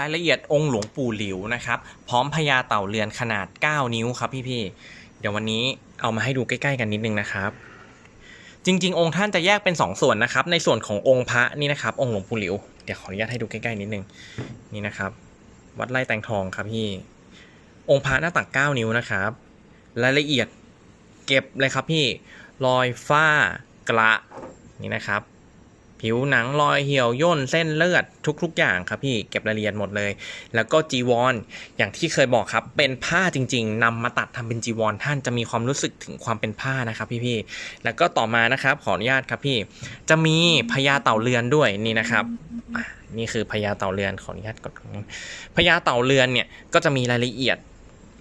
รายละเอียดองค์หลวงปู่หลิวนะครับ พร้อมพญาเต่าเรือนขนาด 9 นิ้วครับพี่ๆเดี๋ยววันนี้เอามาให้ดูใกล้ ๆ กันนิดนึงนะครับ จริง ๆ องค์ท่านจะแยกเป็น 2 ส่วนนะครับ ในส่วนขององค์พระนี่นะครับ องค์หลวงปู่หลิวเดี๋ยวขออนุญาตให้ดูใกล้ๆนิดนึงนี่นะครับ วัดไร่แตงทองครับพี่ องค์พระหน้าตัก 9 นิ้วนะครับ รายละเอียดเก็บเลยครับพี่รอยฝ้ากระนี่นะครับ ผิวหนังรอยเหี่ยวย่นเส้นเลือดทุกๆ อย่างครับพี่เก็บรายละเอียดหมดเลย แล้วก็จีวรอย่างที่เคยบอกครับ เป็นผ้าจริง ๆนำมาตัดทำเป็นจีวรท่านจะมีความรู้สึกถึงความเป็นผ้านะครับพี่ๆแล้วก็ต่อมานะครับขออนุญาตครับพี่ จะมีพญาเต่าเรือนด้วยนี่นะครับนี่คือพญาเต่าเรือนขออนุญาตกดพญาเต่าเรือนเนี่ยก็จะมีรายละเอียด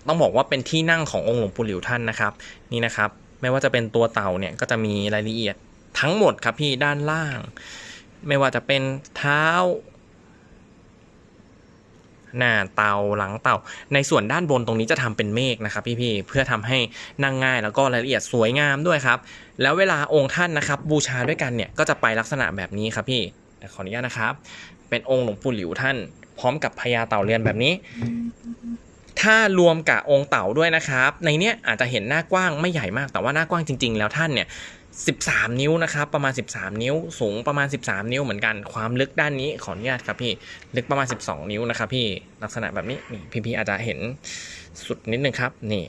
ต้องบอกว่าเป็นที่นั่งขององค์หลวงปู่หลิวท่านนะครับ นี่นะครับ ไม่ว่าจะเป็นตัวเต่าเนี่ยก็จะมีรายละเอียด ทั้งหมดครับพี่ด้านล่าง ไม่ว่าจะเป็นเท้า หน้าเตาหลังเตาในส่วนด้านบนตรงนี้จะทำเป็นเมฆนะครับพี่ๆเพื่อทำให้นั่งง่ายแล้วก็รายละเอียดสวยงามด้วยครับ แล้วเวลาองค์ท่านนะครับ บูชาด้วยกันเนี่ยก็จะไปลักษณะแบบนี้ครับพี่ขออนุญาตนะครับ เป็นองค์หลวงปู่หลิวท่าน พร้อมกับพญาเต่าเรือนแบบนี้ ถ้ารวมกับองค์เต่าด้วยนะครับ ในเนี้ยอาจจะเห็นหน้ากว้างไม่ใหญ่มากแต่ว่าหน้ากว้างจริง ๆ แล้วท่านเนี่ย13 นิ้วนะครับประมาณ 13 นิ้ว สูงประมาณ 13 นิ้วเหมือนกันความลึกด้านนี้ขออนุญาตครับพี่ลึกประมาณ 12 นิ้วนะครับพี่ลักษณะแบบนี้นี่พี่ๆอาจจะเห็นสุดนิดนึงครับนี่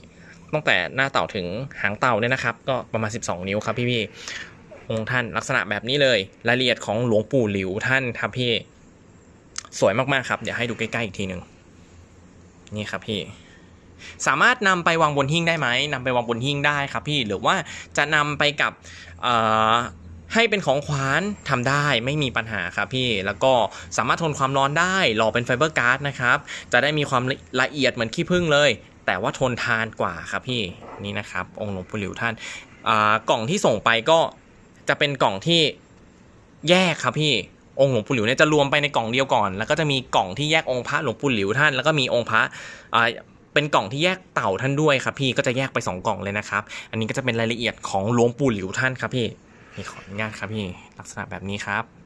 ตั้งแต่หน้าเต่าถึงหางเต่าเนี่ยนะครับ ก็ประมาณ 12 นิ้วครับพี่ๆองค์ท่านลักษณะแบบนี้เลย รายละเอียดของหลวงปู่หลิวท่านครับพี่สวยมากๆครับเดี๋ยวให้ดูใกล้ๆอีกทีหนึ่ง นี่ครับพี่สามารถนำไปวางบนหิ้งได้ไหมนำไปวางบนหิ้งได้ครับพี่หรือว่าจะนำไปกับให้เป็นของขวัญทำได้ไม่มีปัญหาครับพี่แล้วก็สามารถทนความร้อนได้หล่อเป็นไฟเบอร์การ์ดนะครับจะได้มีความละเอียดเหมือนขี้ผึ้งเลย แต่ว่าทนทานกว่าครับพี่นี่นะครับ องค์หลวงปู่หลิวท่านกล่องที่ส่งไปก็จะเป็นกล่องที่แยกครับพี่ องค์หลวงปู่หลิวเนี่ยจะรวมไปในกล่องเดียวก่อน แล้วก็จะมีกล่องที่แยกองค์พระหลวงปู่หลิวท่าน แล้วก็มีองค์พระอ่าเป็นกล่องที่แยกเต่าท่านด้วยครับพี่ก็จะแยกไป 2 กล่องเลยนะครับ อันนี้ก็จะเป็นรายละเอียดของหลวงปู่หลิวท่านครับพี่นี่ขออนุญาตครับพี่ลักษณะแบบนี้ครับ